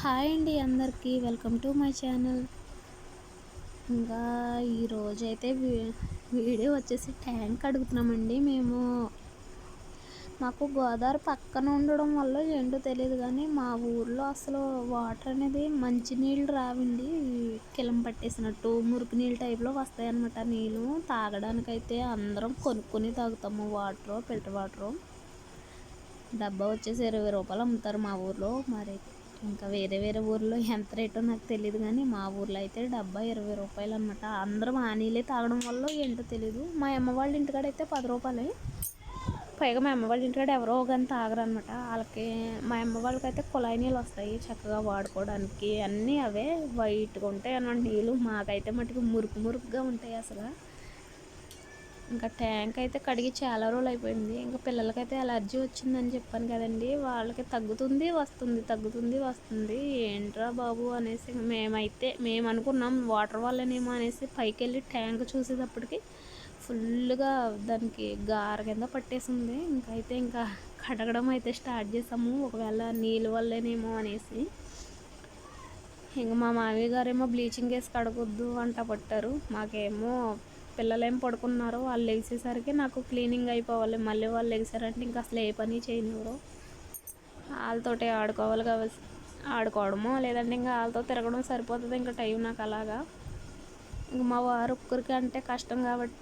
Hi అండి అందరికీ welcome to my channel. ఇంకా ఈరోజు అయితే వీడియో వచ్చేసి ట్యాంక్ అడుగుతున్నామండి మేము. మాకు గోదావరి పక్కన ఉండడం వల్ల ఏంటో తెలియదు కానీ మా ఊర్లో అసలు వాటర్ అనేది మంచి నీళ్ళు రావండి. కిలం పట్టేసినట్టు మురికి నీళ్ళు టైప్లో వస్తాయన్నమాట నీళ్ళు. తాగడానికైతే అందరం కొనుక్కొని తాగుతాము. Water filter water. డబ్బా వచ్చేసి ఇరవై రూపాయలు అమ్ముతారు మా ఊర్లో. మరి ఇంకా వేరే వేరే ఊర్లో ఎంత రేటో నాకు తెలియదు కానీ మా ఊర్లో అయితే డెబ్బై ఇరవై రూపాయలు అనమాట అందరం ఆ నీళ్ళే తాగడం వల్ల ఏంటో తెలియదు మా అమ్మ వాళ్ళ ఇంటికాడ అయితే పది రూపాయలే. పైగా మా అమ్మ వాళ్ళ ఇంటికాడ ఎవరో కానీ తాగరు అనమాట వాళ్ళకి మా అమ్మ వాళ్ళకి అయితే కుళాయి నీళ్ళు వస్తాయి చక్కగా వాడుకోవడానికి. అన్నీ అవే వైట్గా ఉంటాయి అన్నమాట నీళ్ళు. మాకైతే మటుకు మురుకు మురుకుగా ఉంటాయి అసలు. ఇంకా ట్యాంక్ అయితే కడిగి చాలా రోజులు అయిపోయింది. ఇంకా పిల్లలకైతే అలర్జీ వచ్చిందని చెప్పాను కదండి. వాళ్ళకి తగ్గుతుంది వస్తుంది తగ్గుతుంది వస్తుంది. ఏంట్రా బాబు అనేసి మేమైతే మేము అనుకున్నాం వాటర్ వల్లనేమో అనేసి పైకి వెళ్ళి ట్యాంక్ చూసేటప్పటికి ఫుల్గా దానికి గార కింద పట్టేసింది. అయితే ఇంకా కడగడం అయితే స్టార్ట్ చేసాము. ఒకవేళ నీళ్ళ వల్లనేమో అనేసి. ఇంక మా మామయ్య గారేమో బ్లీచింగ్ వేసి కడగొద్దు అంట పట్టారు. మాకేమో పిల్లలు ఏం పడుకున్నారో వాళ్ళు లెగిసేసరికి నాకు క్లీనింగ్ అయిపోవాలి. మళ్ళీ వాళ్ళు లెగిసారంటే ఇంకా అసలు ఏ పని చేయనివ్వరు. వాళ్ళతోటే ఆడుకోవాలి కాబట్టి ఆడుకోవడమో లేదంటే ఇంకా వాళ్ళతో తిరగడం సరిపోతుంది. ఇంకా టైం నాకు అలాగా. ఇంక మా వారు ఒక్కరికి అంటే కష్టం కాబట్టి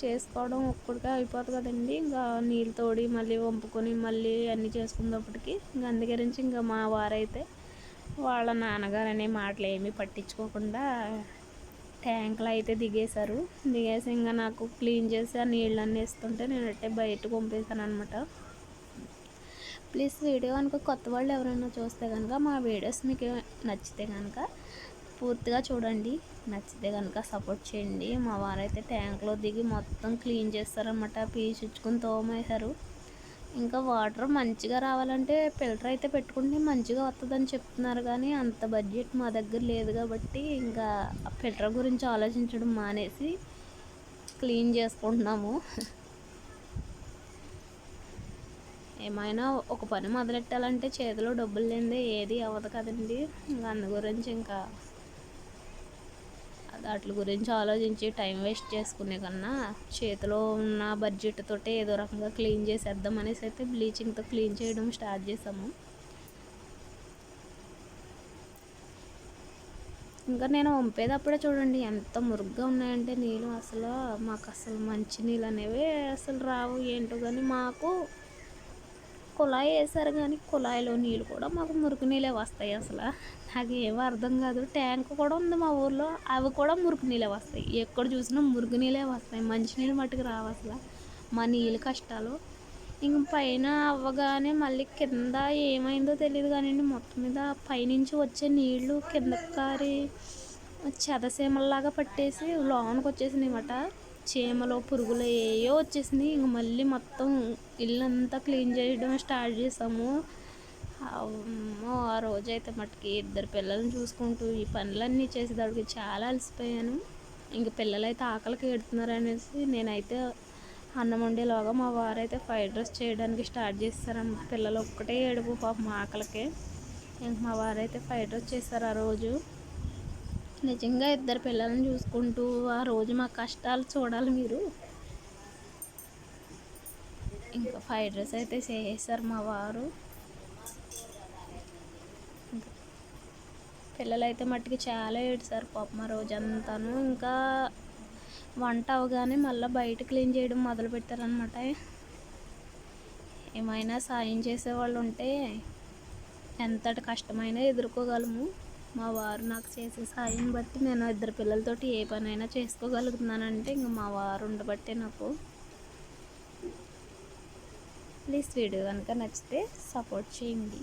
చేసుకోవడం ఒక్కడికే అయిపోతుంది కదండి. ఇంకా నీళ్ళు తోడి మళ్ళీ వంపుకొని మళ్ళీ అన్నీ చేసుకున్నప్పటికీ ఇంకా అందుగురించి ఇంకా మా వారైతే వాళ్ళ నాన్నగారు అనే మాటలు ఏమీ పట్టించుకోకుండా ట్యాంక్లో అయితే దిగేశారు. దిగేసి ఇంకా నాకు క్లీన్ చేసి ఆ నీళ్ళన్నీ వేస్తుంటే నేను అంటే బయటకు పంపేశాను అనమాట ప్లీజ్ వీడియో కనుక కొత్త వాళ్ళు ఎవరైనా చూస్తే కనుక మా వీడియోస్ మీకు నచ్చితే కనుక పూర్తిగా చూడండి. నచ్చితే కనుక సపోర్ట్ చేయండి. మా వారైతే ట్యాంక్లో దిగి మొత్తం క్లీన్ చేస్తారనమాట పీచుచ్చుకుని తోమేశారు. ఇంకా వాటర్ మంచిగా రావాలంటే ఫిల్టర్ అయితే పెట్టుకుంటే మంచిగా వస్తుందని చెప్తున్నారు కానీ అంత బడ్జెట్ మా దగ్గర లేదు కాబట్టి ఇంకా ఫిల్టర్ గురించి ఆలోచించడం మానేసి క్లీన్ చేసుకుంటున్నాము. ఏమైనా ఒక పని మొదలెట్టాలంటే చేతిలో డబ్బులు లేనిదే ఏది అవ్వదు కదండి. అందు గురించి ఇంకా వాటి గురించి ఆలోచించి టైం వేస్ట్ చేసుకునే కన్నా చేతిలో ఉన్న బడ్జెట్ తోటే ఏదో రకంగా క్లీన్ చేసేద్దాం అనేసి అయితే బ్లీచింగ్తో క్లీన్ చేయడం స్టార్ట్ చేసాము ఇంకా నేను వంపేటప్పుడే చూడండి ఎంత మురుగ్గా ఉన్నాయంటే నీళ్ళు. అసలు మాకు అసలు మంచి నీళ్ళు అనేవి అసలు రావు ఏంటో కానీ మాకు కుళాయి వేసారు కానీ కుళాయిలో నీళ్ళు కూడా మాకు మురికి నీళ్ళే వస్తాయి అసలు. నాకు ఏమో అర్థం కాదు. ట్యాంక్ కూడా ఉంది మా ఊర్లో. అవి కూడా మురికి నీళ్ళే వస్తాయి. ఎక్కడ చూసినా మురికి నీళ్ళే వస్తాయి. మంచినీళ్ళు మట్టుకు రావు అసలు. మా నీళ్ళు కష్టాలు. ఇంక పైన అవ్వగానే మళ్ళీ కింద ఏమైందో తెలియదు కానీ మొత్తం మీద పైనుంచి వచ్చే నీళ్ళు కిందకి కారి చెదసీమల్లాగా పట్టేసి లోనికి వచ్చేసినాయి అన్నమాట చీమలో పురుగులు ఏయో వచ్చేసింది ఇంక మళ్ళీ మొత్తం ఇల్లంతా క్లీన్ చేయడం స్టార్ట్ చేసాము. అమ్మో ఆ రోజు అయితే మట్టుకి ఇద్దరు పిల్లల్ని చూసుకుంటూ ఈ పనులన్నీ చేసేదానికి చాలా అలసిపోయాను. ఇంక పిల్లలు అయితే ఆకలికి ఎడుతున్నారు అనేసి నేనైతే అన్నం వండేలాగా మా వారైతే ఫ్రైడ్ రైస్ చేయడానికి స్టార్ట్ చేస్తారన్న పిల్లలు ఒక్కటే ఏడుపు పాపం ఆకలికి. ఇంక మా వారైతే ఫ్రైడ్ రైస్ చేస్తారు ఆ రోజు. నిజంగా ఇద్దరు పిల్లల్ని చూసుకుంటూ ఆ రోజు మా కష్టాలు చూడాలి మీరు. ఇంకా ఫ్రైడ్ రైస్ అయితే చేసేసారు మా వారు. పిల్లలైతే మట్టికి చాలా ఏడ్చారు పాపం ఆ రోజంతాను. ఇంకా వంట అవగానే మళ్ళీ బయట క్లీన్ చేయడం మొదలు పెట్టారనమాట ఏమైనా సాయం చేసేవాళ్ళు ఉంటే ఎంతటి కష్టమైనా ఎదుర్కోగలము. మా వారు నాకు చేసే సాయం బట్టి నేను ఇద్దరు పిల్లలతోటి ఏ పనైనా చేసుకోగలుగుతున్నానంటే ఇంక మా వారు ఉండబట్టే నాకు ప్లీజ్ వీడియో కనుక నచ్చితే సపోర్ట్ చేయండి.